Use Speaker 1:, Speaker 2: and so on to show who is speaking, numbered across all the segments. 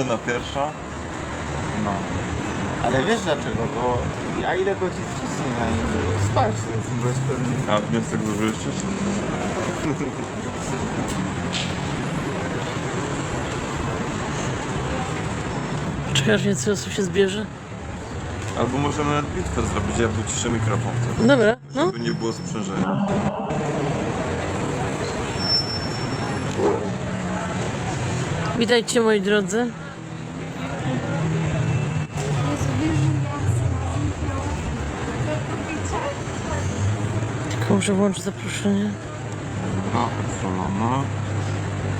Speaker 1: Godzina pierwsza.
Speaker 2: No. Ale wiesz dlaczego? Bo ja ile godzin na nim spać, to bez pewnie.
Speaker 1: A wniosek złożyłeś?
Speaker 3: Czekasz więcej osób się zbierze?
Speaker 1: Albo możemy nawet bitwę zrobić, ja wyciszę mikrofon wtedy.
Speaker 3: Dobra, no.
Speaker 1: Żeby nie było sprzężenia.
Speaker 3: Witajcie moi drodzy. Muszę włączyć zaproszenie.
Speaker 1: No, odpalona.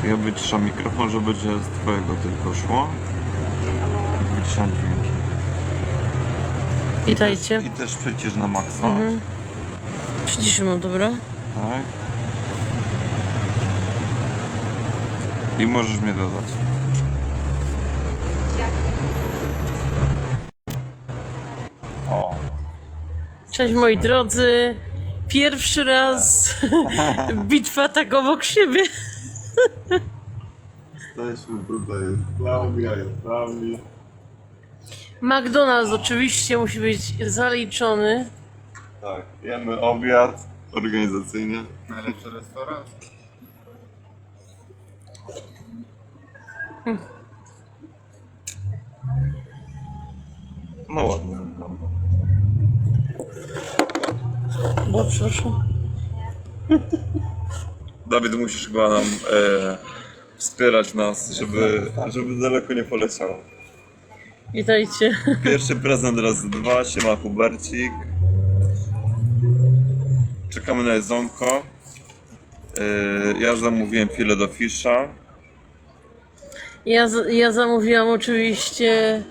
Speaker 1: Ja wyciszam mikrofon, że będzie z twojego tylko szło. I Wyciszam dźwięki.
Speaker 3: Witajcie.
Speaker 1: I też przecież na maksa.
Speaker 3: Mhm. Przyciszymy, dobra?
Speaker 1: Tak. I możesz mnie dodać. O,
Speaker 3: Cześć moi drodzy. Pierwszy raz bitwa tak obok siebie.
Speaker 1: jesteśmy tutaj, jest Klaudia, jest Rami.
Speaker 3: McDonald's oczywiście musi być zaliczony.
Speaker 1: Tak, jemy obiad organizacyjnie.
Speaker 2: Najlepszy restaurant?
Speaker 1: No ładnie wygląda.
Speaker 3: Bo przepraszam.
Speaker 1: Dawid, musisz chyba nam e, wspierać nas, żeby, żeby daleko nie poleciało.
Speaker 3: Witajcie.
Speaker 1: Pierwszy prezent raz dwa, siema Hubercik. Czekamy na jedzonko. E, ja zamówiłem filet do fisza.
Speaker 3: Ja, z- ja zamówiłam oczywiście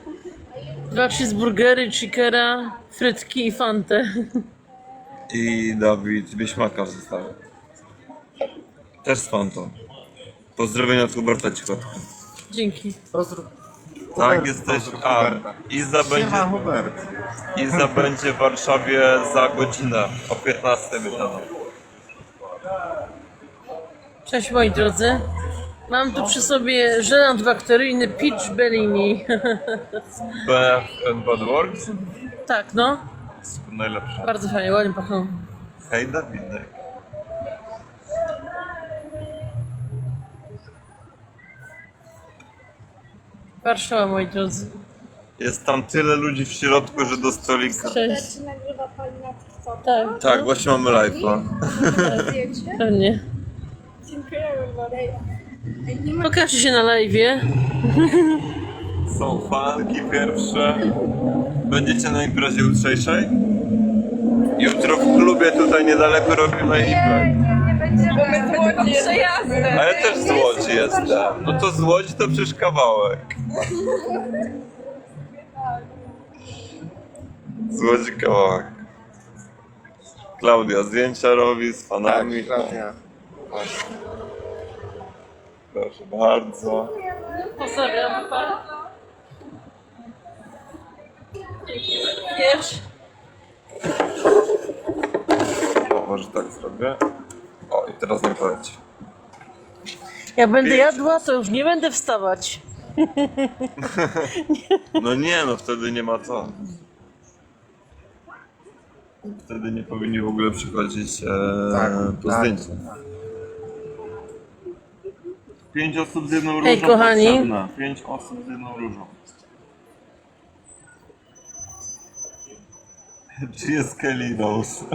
Speaker 3: dwa cheeseburgery, chickera, frytki i fantę.
Speaker 1: I Dawid wieśmaka w zestawie. Też z fantą. Pozdrowienia od Huberta Cichotka.
Speaker 3: Dzięki.
Speaker 2: Pozdrów.
Speaker 1: Tak, jesteś. A,
Speaker 2: Huberta.
Speaker 1: Iza
Speaker 2: Siema
Speaker 1: będzie,
Speaker 2: Hubert.
Speaker 1: Iza będzie w Warszawie za godzinę o 15 wieczorem.
Speaker 3: Cześć moi drodzy. Mam tu przy sobie żelant bakteryjny Peach Bellini.
Speaker 1: And Body Works?
Speaker 3: tak, no.
Speaker 1: Najlepsze.
Speaker 3: Bardzo fajnie, ładnie pachną.
Speaker 1: Hej Dawidek.
Speaker 3: Warszawa moi drodzy.
Speaker 1: Jest tam tyle ludzi w środku, że do stolika.
Speaker 3: Cześć.
Speaker 4: Czy nagrywa pani na TikToka?
Speaker 3: Tak,
Speaker 1: Tak, właśnie mamy live'a.
Speaker 4: Zdjęcie?
Speaker 3: pewnie.
Speaker 4: Dziękujemy
Speaker 3: Pokażcie się na live'ie.
Speaker 1: Są fanki pierwsze. Będziecie na imprezie jutrzejszej? Jutro w klubie tutaj niedaleko robimy imprezę.
Speaker 4: nie będziemy chodzić przejazdem.
Speaker 1: A ja też z Łodzi jestem. No to z Łodzi to przecież kawałek. Z Łodzi kawałek. Klaudia zdjęcia robi z fanami.
Speaker 2: Klaudia.
Speaker 1: Proszę bardzo.
Speaker 3: Pozdrawiam. Pa. Wiesz?
Speaker 1: O, może tak zrobię. O, i teraz nie poleci.
Speaker 3: Jak będę jadła, to już nie będę wstawać.
Speaker 1: No nie, no wtedy nie ma co. Wtedy nie powinni w ogóle przychodzić e,
Speaker 2: Tak,
Speaker 1: po
Speaker 2: tak.
Speaker 1: zdjęcie. Pięć osób z jedną różą
Speaker 3: Hej, kochani.
Speaker 1: potrzebne. Pięć osób z jedną różą. Czy jest Kelly Rose?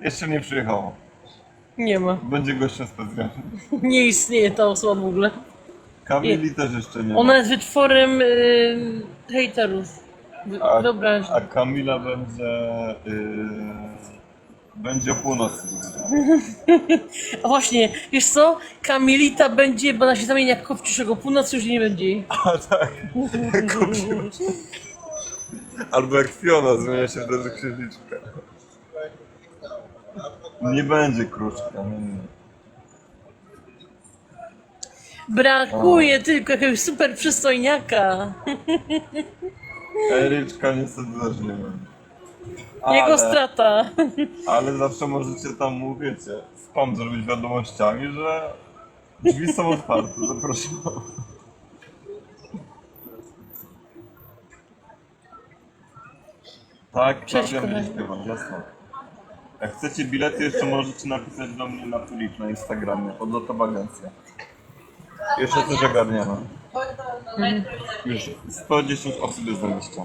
Speaker 1: Jeszcze nie przyjechała.
Speaker 3: Nie ma.
Speaker 1: Będzie gościem specjalnym.
Speaker 3: Nie istnieje ta osoba w ogóle.
Speaker 1: Kamili też jeszcze nie
Speaker 3: Ona
Speaker 1: ma.
Speaker 3: jest wytworem y, hejterów. Wy-
Speaker 1: A,
Speaker 3: Wyobraź.
Speaker 1: a Kamila będzie... Yy, będzie.
Speaker 3: A właśnie, wiesz co? Kamilita będzie, bo ona się zamieni jak kot przyszłego północy już nie będzie.
Speaker 1: A tak. Albo jak Fiona zmienia się wtedy księżniczka. Nie będzie kruczka, nie, nie.
Speaker 3: Brakuje tylko jakiegoś super przystojniaka.
Speaker 1: Eryczka niestety też nie będzie.
Speaker 3: Jego
Speaker 1: Ale,
Speaker 3: strata.
Speaker 1: ale zawsze możecie tam mu, wiecie, spam zrobić wiadomościami, że drzwi są otwarte, zapraszam. Tak,
Speaker 3: Cześć,
Speaker 1: Klaudia
Speaker 3: kochani.
Speaker 1: będzie śpiewać, jasno. Jak chcecie bilety, jeszcze możecie napisać do mnie na Tulik na Instagramie, odlotowa agencja. Jeszcze coś ogarniamy. Już 110 osób jest na liście.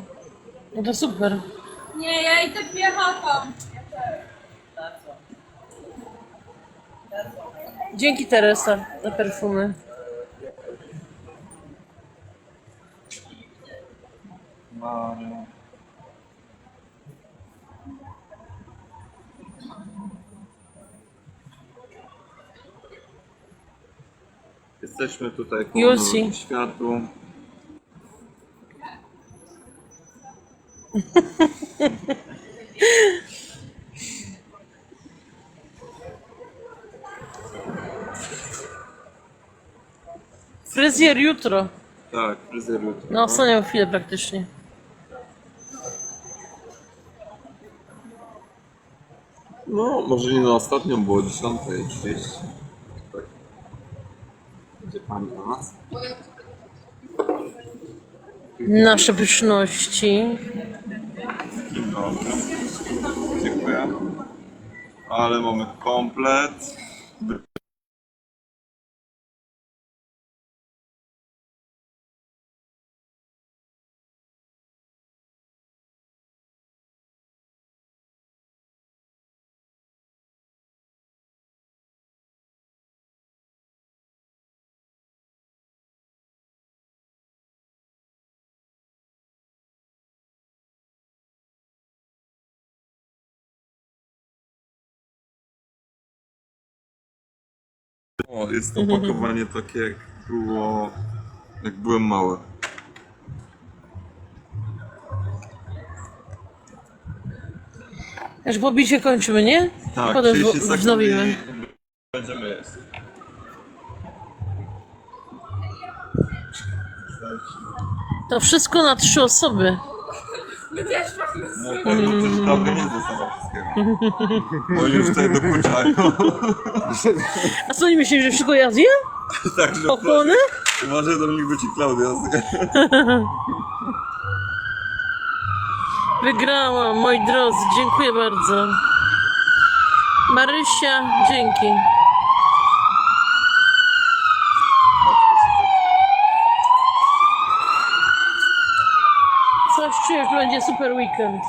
Speaker 3: No to super.
Speaker 4: Nie, ja idę piechotą.
Speaker 3: Dzięki Teresa za perfumy.
Speaker 1: Maria. Jesteśmy tutaj koło
Speaker 3: You'll see.
Speaker 1: Światu.
Speaker 3: Fryzjer jutro.
Speaker 1: Tak, fryzjer jutro.
Speaker 3: No, ostatnią chwilę praktycznie.
Speaker 1: No, może nie na ostatnią, było 10.30. Tak. Gdzie pani do nas?
Speaker 3: Nasze pyszności.
Speaker 1: Dzień. Dziękuję. Ale mamy komplet. O, jest opakowanie takie jak było, jak byłem mały.
Speaker 3: Aż po bicie kończymy, nie?
Speaker 1: Tak,
Speaker 3: Potem
Speaker 1: 30
Speaker 3: w-
Speaker 1: sekund
Speaker 3: wznowimy.
Speaker 1: i będziemy jeść.
Speaker 3: To wszystko na trzy osoby.
Speaker 1: No pewno przecież dobry nie zostało Bo oni już tutaj dokuczają.
Speaker 3: A co oni myśleli, że wszystko ja zjem?
Speaker 1: Także
Speaker 3: Ochłonę?
Speaker 1: Uważaj, Dominik, bo ci Klaudia.
Speaker 3: Wygrałam, moi drodzy, dziękuję bardzo. Marysia, dzięki. Coś czuję, że będzie super weekend.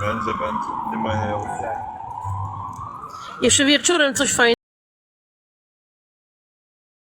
Speaker 1: Będzie, będzie. Nie ma nie.
Speaker 3: Jeszcze wieczorem coś fajnego.